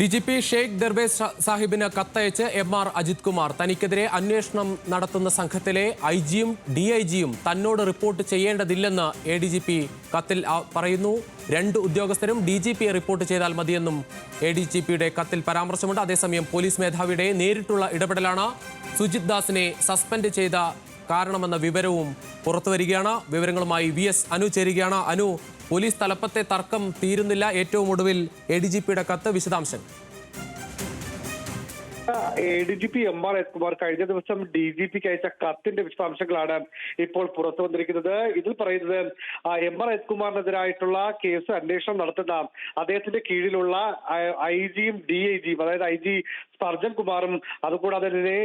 D G P Sheikh Darvesh സാഹിബിന് കത്തയച്ച് M R Ajith Kumar തനിക്കെതിരെ അന്വേഷണം നടത്തുന്ന സംഘത്തിലെ ഐ ജിയും ഡി ഐ ജിയും തന്നോട് റിപ്പോർട്ട് ചെയ്യേണ്ടതില്ലെന്ന് എ ഡി ജി പി കത്തിൽ പറയുന്നു. രണ്ട് ഉദ്യോഗസ്ഥരും ഡി ജി പിയെ റിപ്പോർട്ട് ചെയ്താൽ മതിയെന്നും എ ഡി ജി പിയുടെ കത്തിൽ പരാമർശമുണ്ട്. അതേസമയം പോലീസ് മേധാവിയുടെ നേരിട്ടുള്ള ഇടപെടലാണ്. സുജിത് ദാസിനെ സസ്പെൻഡ് ചെയ്ത കാരണമെന്ന വിവരവും പുറത്തുവരികയാണ്. വിവരങ്ങളുമായി വി എസ് അനു ചേരുകയാണ്. അനു പോലീസ് തലപ്പത്തെ തർക്കം തീരുന്നില്ല. ഏറ്റവും ഒടുവിൽ എ കത്ത് വിശദാംശങ്ങൾ. A D G P M R എസ്കുമാർ കഴിഞ്ഞ ദിവസം ഡി ജി പിക്ക് അയച്ച കത്തിന്റെ വിശദാംശങ്ങളാണ് ഇപ്പോൾ പുറത്തു വന്നിരിക്കുന്നത്. ഇതിൽ പറയുന്നത് എം ആർ എസ് കുമാറിനെതിരായിട്ടുള്ള കേസ് അന്വേഷണം നടത്തുന്ന അദ്ദേഹത്തിന്റെ കീഴിലുള്ള ഐ ജിയും ഡി ഐ ജിയും അതായത് ഐ ജി സ്പർജൻ കുമാറും അതുകൂടാതെ തന്നെ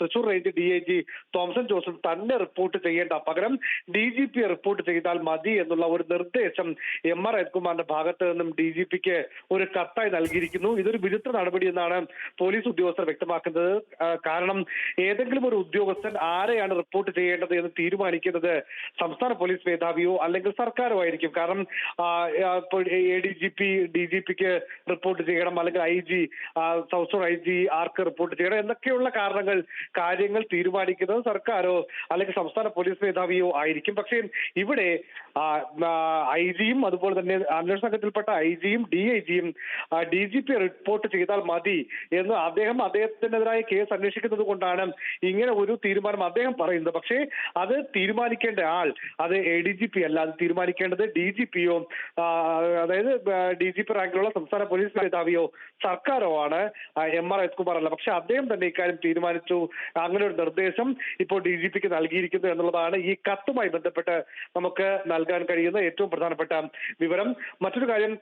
Thrissur range D I G Thomson Joseph തന്നെ റിപ്പോർട്ട് ചെയ്യേണ്ട. പകരം ഡി ജി പി റിപ്പോർട്ട് ചെയ്താൽ മതി എന്നുള്ള ഒരു നിർദ്ദേശം എം ആർ കുമാറിന്റെ ഭാഗത്ത് നിന്നും ഡി ജി പിക്ക് ഒരു കത്തായി നൽകിയിരിക്കുന്നു. ഇതൊരു വിചിത്ര നടപടി എന്നാണ് പോലീസ് ഉദ്യോഗസ്ഥർ വ്യക്തമാക്കുന്നത് കാരണം ഏതെങ്കിലും ഒരു ഉദ്യോഗസ്ഥൻ ആരെയാണ് റിപ്പോർട്ട് ചെയ്യേണ്ടത് എന്ന് തീരുമാനിക്കുന്നത് സംസ്ഥാന പോലീസ് മേധാവിയോ അല്ലെങ്കിൽ സർക്കാരോ ആയിരിക്കും. കാരണം A D G P D G pick report ചെയ്യണം അല്ലെങ്കിൽ I G south zone I G arc report ചെയ്യണം എന്നൊക്കെയുള്ള കാരണങ്ങൾ കാര്യങ്ങൾ തീരുമാനിക്കുന്നത് സർക്കാരോ അല്ലെങ്കിൽ സംസ്ഥാന പോലീസ് മേധാവിയോ ആയിരിക്കും. പക്ഷേ ഇവിടെ ഐ ജിയും അതുപോലെ തന്നെ അന്വേഷണ സംഘത്തിൽപ്പെട്ട ഐ ജിയും ഡി ഐ ജിയും ഡി ജി പി റിപ്പോർട്ട് ചെയ്താൽ മതി എന്ന് അദ്ദേഹം അദ്ദേഹത്തിനെതിരായ കേസ് അന്വേഷിക്കുന്നത് കൊണ്ടാണ് ഇങ്ങനെ ഒരു തീരുമാനം അദ്ദേഹം പറയുന്നത്. പക്ഷേ അത് തീരുമാനിക്കേണ്ട ആൾ അത് എ ഡി ജി പി അല്ല അത് തീരുമാനിക്കേണ്ടത് ഡി ജി പിയോ അതായത് ഡി ജി പി റാങ്കിലുള്ള സംസ്ഥാന പോലീസ് മേധാവിയോ സർക്കാരോ ആണ് എം ആർ എസ് കുമാർ അല്ല. പക്ഷെ അദ്ദേഹം തന്നെ ഇക്കാര്യം തീരുമാനിച്ചു. അങ്ങനെ ഒരു നിർദ്ദേശം ഇപ്പോൾ ഡി ജി പിക്ക് നൽകിയിരിക്കുന്നു എന്നുള്ളതാണ് ഈ കത്തുമായി ബന്ധപ്പെട്ട് നമുക്ക് നൽകാൻ കഴിയുന്ന ഏറ്റവും പ്രധാനപ്പെട്ട വിവരം. മറ്റൊരു കാര്യം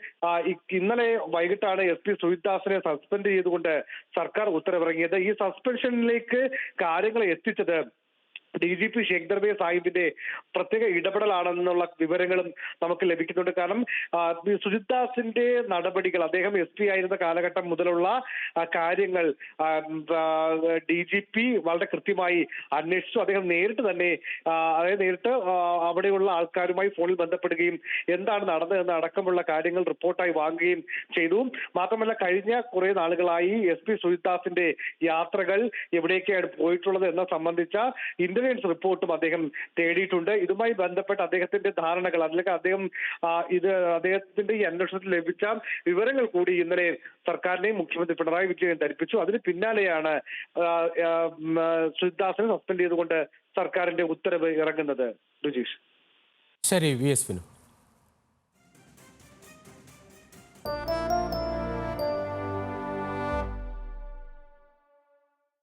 ഇന്നലെ വൈകിട്ടാണ് എസ് പി സുജിത്ദാസിനെ സസ്പെൻഡ് ചെയ്തുകൊണ്ട് സർക്കാർ ഉത്തരവിറങ്ങിയത്. ഈ സസ്പെൻഷനിലേക്ക് കാര്യങ്ങൾ എത്തിച്ചത് ഡി ജി പി ഷേഖ് സാഹിബിന്റെ പ്രത്യേക ഇടപെടലാണെന്നുള്ള വിവരങ്ങളും നമുക്ക് ലഭിക്കുന്നുണ്ട്. കാരണം സുജിത് ദാസിന്റെ നടപടികൾ അദ്ദേഹം എസ് പി ആയിരുന്ന കാലഘട്ടം മുതലുള്ള കാര്യങ്ങൾ ഡി ജി പി വളരെ കൃത്യമായി അന്വേഷിച്ചു. അദ്ദേഹം നേരിട്ട് തന്നെ അതായത് നേരിട്ട് അവിടെയുള്ള ആൾക്കാരുമായി ഫോണിൽ ബന്ധപ്പെടുകയും എന്താണ് നടന്നതെന്ന് അടക്കമുള്ള കാര്യങ്ങൾ റിപ്പോർട്ടായി വാങ്ങുകയും ചെയ്തു. മാത്രമല്ല കഴിഞ്ഞ കുറെ നാളുകളായി എസ് പി സുജിത് ദാസിന്റെ യാത്രകൾ എവിടേക്കാണ് പോയിട്ടുള്ളത് എന്ന സംബന്ധിച്ച ഇന്റലിജൻസ് റിപ്പോർട്ടും അദ്ദേഹം തേടിയിട്ടുണ്ട്. ഇതുമായി ബന്ധപ്പെട്ട് അദ്ദേഹത്തിന്റെ ധാരണകൾ അല്ലെങ്കിൽ അദ്ദേഹം ഇത് അദ്ദേഹത്തിന്റെ ഈ അന്വേഷണത്തിൽ ലഭിച്ച വിവരങ്ങൾ കൂടി ഇന്നലെ സർക്കാരിനെയും മുഖ്യമന്ത്രി പിണറായി വിജയൻ ധരിപ്പിച്ചു. അതിന് പിന്നാലെയാണ് സുജിത്ദാസിനെ സസ്പെൻഡ് ചെയ്തുകൊണ്ട് സർക്കാരിന്റെ ഉത്തരവ് ഇറങ്ങുന്നത്. രുജീഷ് ശരി വി എസ് വിനു.